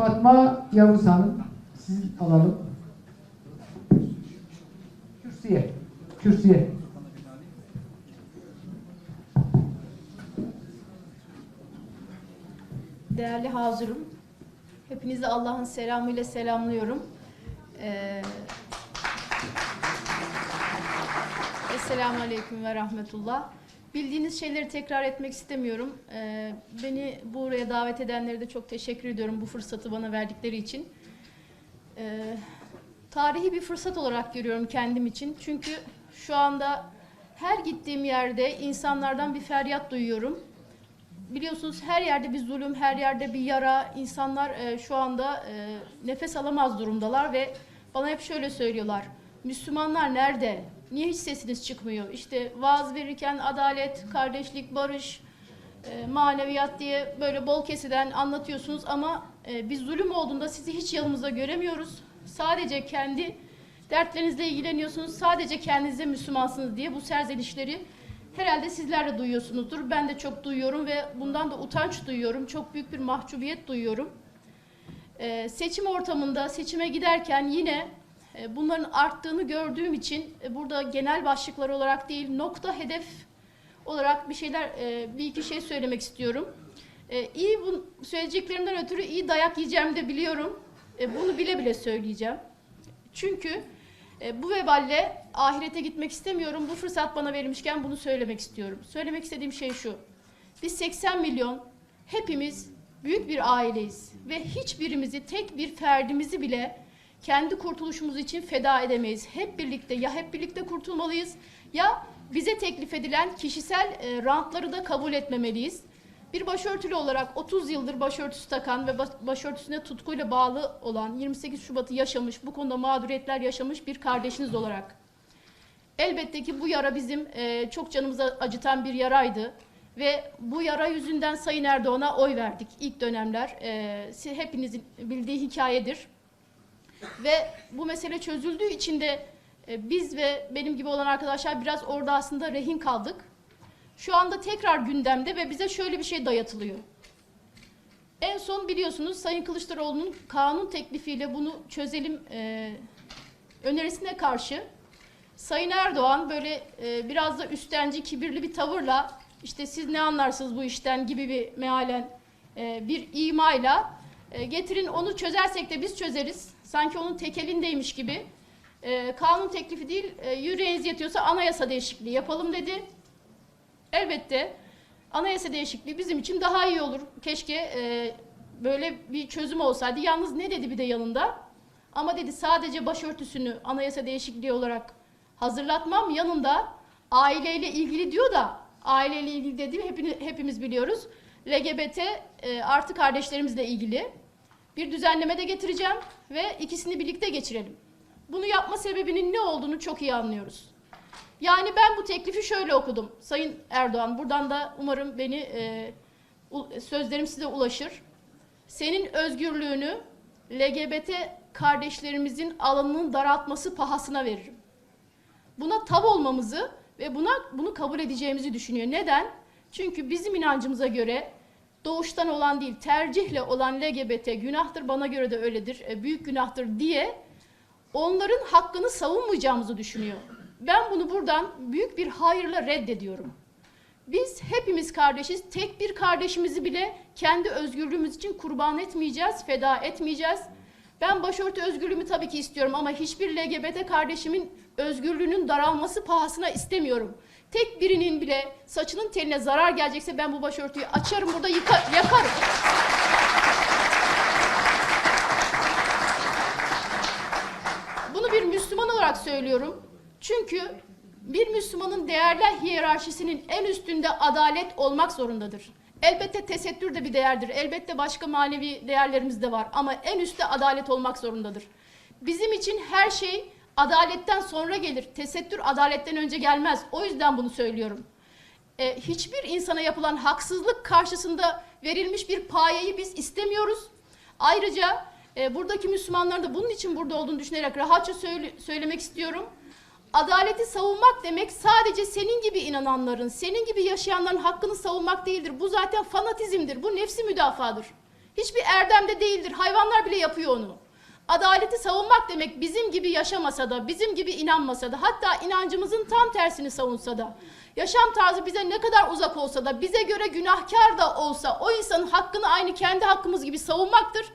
Fatma Yavuz Hanım, siz alalım. Kürsüye, kürsüye. Değerli hazırım, hepinizi Allah'ın selamıyla selamlıyorum. Ee, Esselamu Aleyküm ve Rahmetullah. Bildiğiniz şeyleri tekrar etmek istemiyorum. Ee, beni buraya davet edenlere de çok teşekkür ediyorum bu fırsatı bana verdikleri için. Ee, tarihi bir fırsat olarak görüyorum kendim için. Çünkü şu anda her gittiğim yerde insanlardan bir feryat duyuyorum biliyorsunuz her yerde bir zulüm, her yerde bir yara. İnsanlar e, şu anda e, nefes alamaz durumdalar ve bana hep şöyle söylüyorlar. Müslümanlar nerede? Niye hiç sesiniz çıkmıyor? İşte vaaz verirken adalet, kardeşlik, barış, e, maneviyat diye böyle bol kesiden anlatıyorsunuz ama e, bir zulüm olduğunda sizi hiç yanımızda göremiyoruz. Sadece kendi dertlerinizle ilgileniyorsunuz. Sadece kendinize Müslümansınız diye bu serzenişleri Herhalde sizler de duyuyorsunuzdur. Ben de çok duyuyorum ve bundan da utanç duyuyorum. Çok büyük bir mahcubiyet duyuyorum. Ee, seçim ortamında seçime giderken yine bunların arttığını gördüğüm için e, burada genel başlıklar olarak değil nokta hedef olarak bir şeyler e, bir iki şey söylemek istiyorum. E, iyi bu söyleyeceklerimden ötürü iyi dayak yiyeceğimi de biliyorum. E, bunu bile bile söyleyeceğim. Çünkü e, bu veballe ahirete gitmek istemiyorum. Bu fırsat bana verilmişken bunu söylemek istiyorum. Söylemek istediğim şey şu. Biz 80 milyon hepimiz büyük bir aileyiz ve hiçbirimizi tek bir ferdimizi bile kendi kurtuluşumuz için feda edemeyiz. Hep birlikte ya hep birlikte kurtulmalıyız ya bize teklif edilen kişisel e, rantları da kabul etmemeliyiz. Bir başörtülü olarak 30 yıldır başörtüsü takan ve baş- başörtüsüne tutkuyla bağlı olan 28 Şubat'ı yaşamış, bu konuda mağduriyetler yaşamış bir kardeşiniz olarak. Elbette ki bu yara bizim e, çok canımıza acıtan bir yaraydı. Ve bu yara yüzünden Sayın Erdoğan'a oy verdik ilk dönemler. E, hepinizin bildiği hikayedir. Ve bu mesele çözüldüğü için de e, biz ve benim gibi olan arkadaşlar biraz orada aslında rehin kaldık. Şu anda tekrar gündemde ve bize şöyle bir şey dayatılıyor. En son biliyorsunuz Sayın Kılıçdaroğlu'nun kanun teklifiyle bunu çözelim e, önerisine karşı Sayın Erdoğan böyle e, biraz da üstenci, kibirli bir tavırla işte siz ne anlarsınız bu işten gibi bir mealen e, bir imayla e, getirin onu çözersek de biz çözeriz. Sanki onun tekelindeymiş gibi. E, kanun teklifi değil, e, yüreğiniz yetiyorsa anayasa değişikliği yapalım dedi. Elbette anayasa değişikliği bizim için daha iyi olur. Keşke e, böyle bir çözüm olsaydı. Yalnız ne dedi bir de yanında? Ama dedi sadece başörtüsünü anayasa değişikliği olarak hazırlatmam. Yanında aileyle ilgili diyor da aileyle ilgili dediğim hepimiz biliyoruz. LGBT e, artı kardeşlerimizle ilgili bir düzenleme de getireceğim ve ikisini birlikte geçirelim. Bunu yapma sebebinin ne olduğunu çok iyi anlıyoruz. Yani ben bu teklifi şöyle okudum. Sayın Erdoğan, buradan da umarım beni e, sözlerim size ulaşır. Senin özgürlüğünü LGBT kardeşlerimizin alanının daraltması pahasına veririm. Buna tav olmamızı ve buna bunu kabul edeceğimizi düşünüyor. Neden? Çünkü bizim inancımıza göre doğuştan olan değil, tercihle olan LGBT günahtır, bana göre de öyledir, e, büyük günahtır diye onların hakkını savunmayacağımızı düşünüyor. Ben bunu buradan büyük bir hayırla reddediyorum. Biz hepimiz kardeşiz. Tek bir kardeşimizi bile kendi özgürlüğümüz için kurban etmeyeceğiz, feda etmeyeceğiz. Ben başörtü özgürlüğümü tabii ki istiyorum ama hiçbir LGBT kardeşimin özgürlüğünün daralması pahasına istemiyorum. Tek birinin bile saçının teline zarar gelecekse ben bu başörtüyü açarım burada yıka- yakarım. Bunu bir Müslüman olarak söylüyorum. Çünkü bir Müslümanın değerler hiyerarşisinin en üstünde adalet olmak zorundadır. Elbette tesettür de bir değerdir. Elbette başka manevi değerlerimiz de var ama en üstte adalet olmak zorundadır. Bizim için her şey adaletten sonra gelir. Tesettür adaletten önce gelmez. O yüzden bunu söylüyorum. E, hiçbir insana yapılan haksızlık karşısında verilmiş bir payeyi biz istemiyoruz. Ayrıca e, buradaki Müslümanların da bunun için burada olduğunu düşünerek rahatça söyle- söylemek istiyorum. Adaleti savunmak demek sadece senin gibi inananların, senin gibi yaşayanların hakkını savunmak değildir. Bu zaten fanatizmdir, bu nefsi müdafadır. Hiçbir erdemde değildir. Hayvanlar bile yapıyor onu. Adaleti savunmak demek bizim gibi yaşamasa da, bizim gibi inanmasa da, hatta inancımızın tam tersini savunsa da, yaşam tarzı bize ne kadar uzak olsa da, bize göre günahkar da olsa o insanın hakkını aynı kendi hakkımız gibi savunmaktır.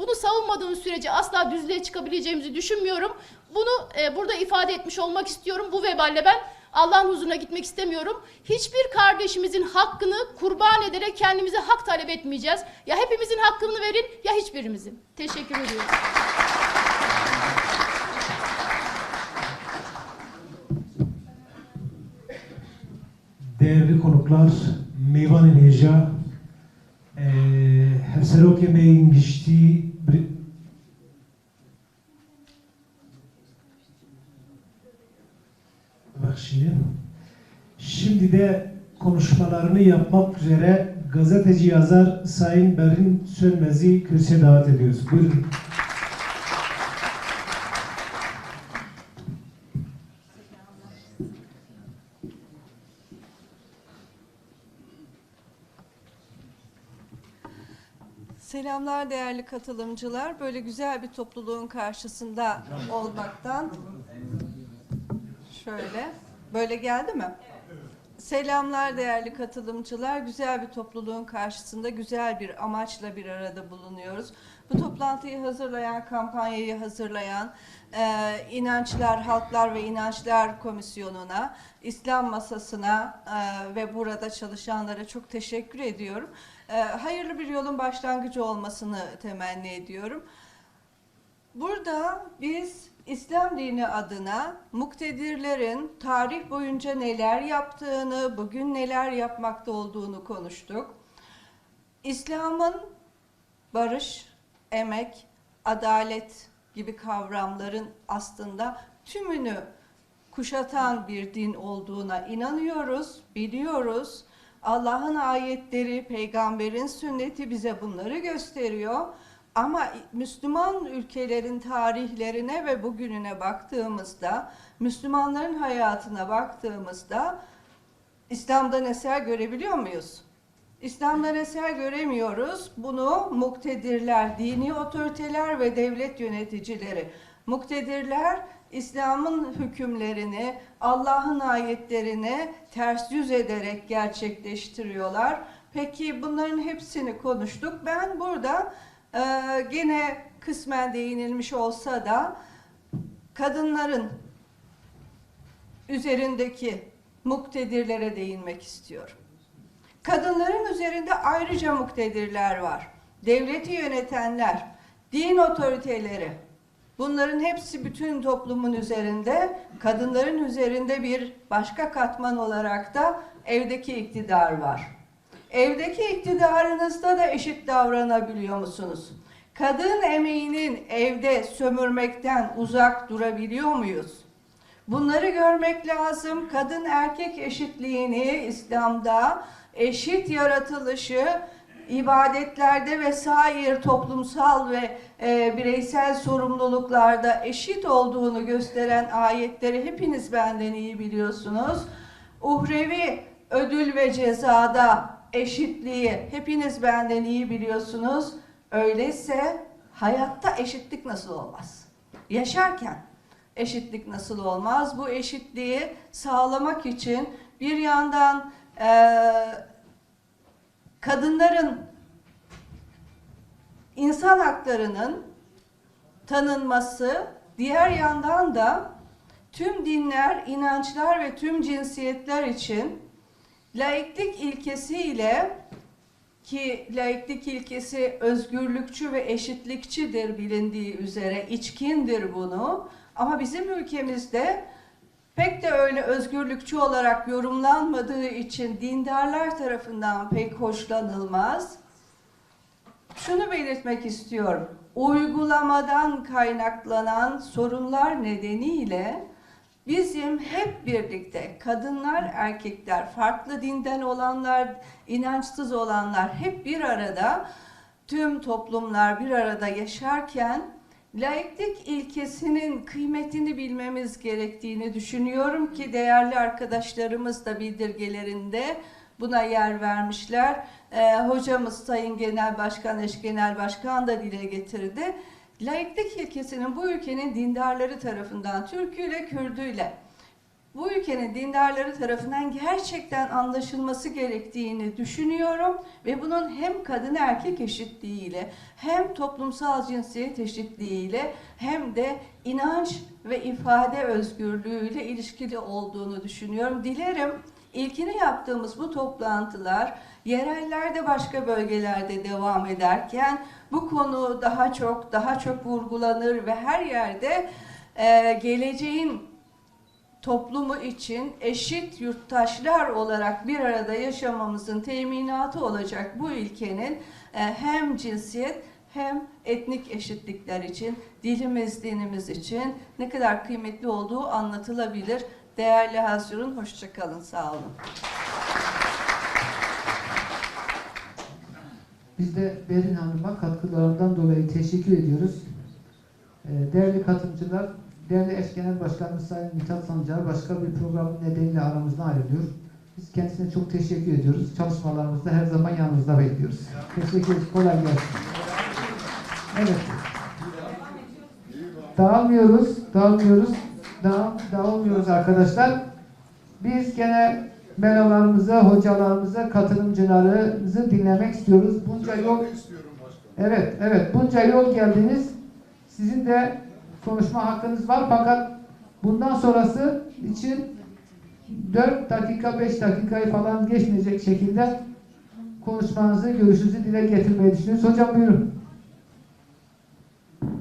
Bunu savunmadığımız sürece asla düzlüğe çıkabileceğimizi düşünmüyorum. Bunu e, burada ifade etmiş olmak istiyorum. Bu veballe ben Allah'ın huzuruna gitmek istemiyorum. Hiçbir kardeşimizin hakkını kurban ederek kendimize hak talep etmeyeceğiz. Ya hepimizin hakkını verin ya hiçbirimizin. Teşekkür ediyorum. Değerli konuklar, Meyvan Neja, eee Hevseroke Şimdi de konuşmalarını yapmak üzere gazeteci yazar Sayın Berin Sönmez'i kürsüye davet ediyoruz. Buyurun. Selamlar değerli katılımcılar. Böyle güzel bir topluluğun karşısında olmaktan şöyle böyle geldi mi? Selamlar değerli katılımcılar. Güzel bir topluluğun karşısında güzel bir amaçla bir arada bulunuyoruz. Bu toplantıyı hazırlayan, kampanyayı hazırlayan e, İnançlar, Halklar ve İnançlar Komisyonu'na, İslam Masası'na e, ve burada çalışanlara çok teşekkür ediyorum. E, hayırlı bir yolun başlangıcı olmasını temenni ediyorum. Burada biz İslam dini adına muktedirlerin tarih boyunca neler yaptığını, bugün neler yapmakta olduğunu konuştuk. İslam'ın barış, emek, adalet gibi kavramların aslında tümünü kuşatan bir din olduğuna inanıyoruz, biliyoruz. Allah'ın ayetleri, peygamberin sünneti bize bunları gösteriyor. Ama Müslüman ülkelerin tarihlerine ve bugününe baktığımızda, Müslümanların hayatına baktığımızda İslam'dan eser görebiliyor muyuz? İslam'dan eser göremiyoruz. Bunu muktedirler, dini otoriteler ve devlet yöneticileri. Muktedirler İslam'ın hükümlerini, Allah'ın ayetlerini ters yüz ederek gerçekleştiriyorlar. Peki bunların hepsini konuştuk. Ben burada e, gene kısmen değinilmiş olsa da kadınların üzerindeki muktedirlere değinmek istiyorum. Kadınların üzerinde ayrıca muktedirler var. Devleti yönetenler, din otoriteleri. Bunların hepsi bütün toplumun üzerinde, kadınların üzerinde bir başka katman olarak da evdeki iktidar var. Evdeki iktidarınızda da eşit davranabiliyor musunuz? Kadın emeğinin evde sömürmekten uzak durabiliyor muyuz? Bunları görmek lazım. Kadın erkek eşitliğini İslam'da eşit yaratılışı ibadetlerde ve sair toplumsal ve e, bireysel sorumluluklarda eşit olduğunu gösteren ayetleri hepiniz benden iyi biliyorsunuz. Uhrevi ödül ve cezada eşitliği hepiniz benden iyi biliyorsunuz. Öyleyse hayatta eşitlik nasıl olmaz? Yaşarken eşitlik nasıl olmaz? Bu eşitliği sağlamak için bir yandan eee kadınların insan haklarının tanınması, diğer yandan da tüm dinler, inançlar ve tüm cinsiyetler için laiklik ilkesiyle ki laiklik ilkesi özgürlükçü ve eşitlikçidir bilindiği üzere, içkindir bunu. Ama bizim ülkemizde pek de öyle özgürlükçü olarak yorumlanmadığı için dindarlar tarafından pek hoşlanılmaz. Şunu belirtmek istiyorum. Uygulamadan kaynaklanan sorunlar nedeniyle bizim hep birlikte kadınlar, erkekler, farklı dinden olanlar, inançsız olanlar hep bir arada tüm toplumlar bir arada yaşarken laiklik ilkesinin kıymetini bilmemiz gerektiğini düşünüyorum ki değerli arkadaşlarımız da bildirgelerinde buna yer vermişler. e, hocamız Sayın Genel Başkan, Eş Genel Başkan da dile getirdi. Laiklik ilkesinin bu ülkenin dindarları tarafından, Türküyle, Kürdüyle, bu ülkenin dindarları tarafından gerçekten anlaşılması gerektiğini düşünüyorum ve bunun hem kadın erkek eşitliğiyle hem toplumsal cinsiyet eşitliğiyle hem de inanç ve ifade özgürlüğüyle ilişkili olduğunu düşünüyorum. Dilerim ilkini yaptığımız bu toplantılar yerellerde başka bölgelerde devam ederken bu konu daha çok daha çok vurgulanır ve her yerde e, geleceğin toplumu için eşit yurttaşlar olarak bir arada yaşamamızın teminatı olacak bu ilkenin e, hem cinsiyet hem etnik eşitlikler için, dilimiz, dinimiz için ne kadar kıymetli olduğu anlatılabilir. Değerli Hazırın, hoşçakalın, sağ olun. Biz de Berin Hanım'a katkılarından dolayı teşekkür ediyoruz. Ee, Değerli katılımcılar, değerli eş genel başkanımız Sayın Mithat Sancar başka bir programın nedeniyle aramızdan ayrılıyor. Biz kendisine çok teşekkür ediyoruz. Çalışmalarımızda her zaman yanınızda bekliyoruz. Teşekkür ederiz. Kolay gelsin. Evet. Dağılmıyoruz, dağılmıyoruz, dağ, dağılmıyoruz arkadaşlar. Biz gene melalarımızı, hocalarımızı, katılımcılarımızı dinlemek istiyoruz. Bunca yol Evet, evet. Bunca yol geldiniz. Sizin de konuşma hakkınız var fakat bundan sonrası için 4 dakika, 5 dakikayı falan geçmeyecek şekilde konuşmanızı, görüşünüzü dile getirmeyi düşünüyoruz. Hocam buyurun.